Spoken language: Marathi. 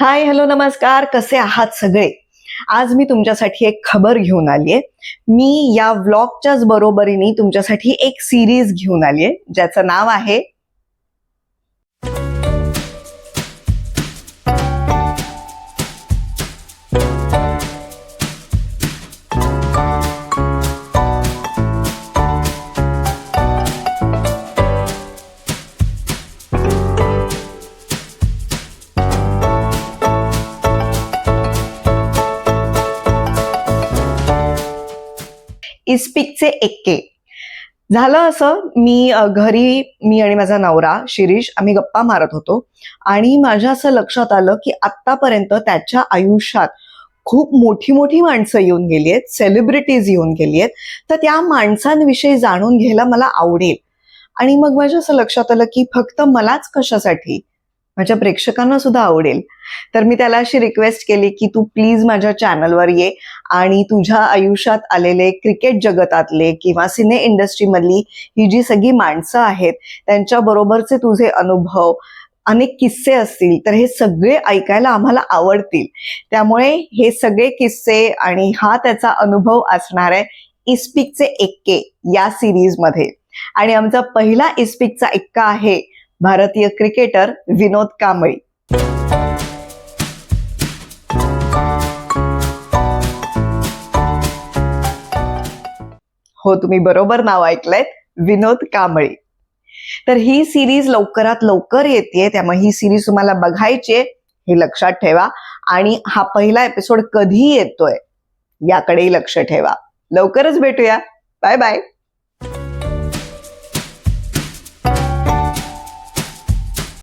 हाय हॅलो नमस्कार. कसे आहात सगळे? आज मी तुमच्यासाठी एक खबर घेऊन आलीये. मी या व्लॉगच्याच बरोबरीने तुमच्यासाठी एक सिरीज घेऊन आलीये ज्याचं नाव आहे इस्पिकचे एक्के झालं असं मी घरी मी आणि माझा नवरा शिरीष आम्ही गप्पा मारत होतो. आणि माझ्या असं लक्षात आलं की आत्तापर्यंत त्याच्या आयुष्यात खूप मोठी मोठी माणसं येऊन गेली आहेत सेलिब्रिटीज येऊन गेली आहेत. तर त्या माणसांविषयी जाणून घ्यायला मला आवडेल. आणि मग माझ्या असं लक्षात आलं की फक्त मलाच कशासाठी माझ्या प्रेक्षकांना सुद्धा आवडेल. तर मी त्याला अशी रिक्वेस्ट केली की तू प्लीज माझ्या चॅनलवर ये आणि तुझ्या आयुष्यात आलेले क्रिकेट जगतातले किंवा सिने इंडस्ट्रीमधली ही जी सगळी माणसं आहेत त्यांच्या बरोबरचे तुझे अनुभव अनेक किस्से असतील तर हे सगळे ऐकायला आम्हाला आवडतील. त्यामुळे हे सगळे किस्से आणि हा त्याचा अनुभव असणार आहे इस्पिकचे एक्के या सिरीजमध्ये आणि आमचा पहिला इस्पिकचा एक्का आहे भारतीय क्रिकेटर विनोद कांबळी. हो तुम्ही बरोबर नाव ऐकलंय विनोद कांबळी. तर ही सिरीज लवकरात लवकर येते त्यामुळे ही सिरीज तुम्हाला बघायची आहे हे लक्षात ठेवा. आणि हा पहिला एपिसोड कधी येतोय याकडेही लक्ष ठेवा. लवकरच भेटूया. Bye bye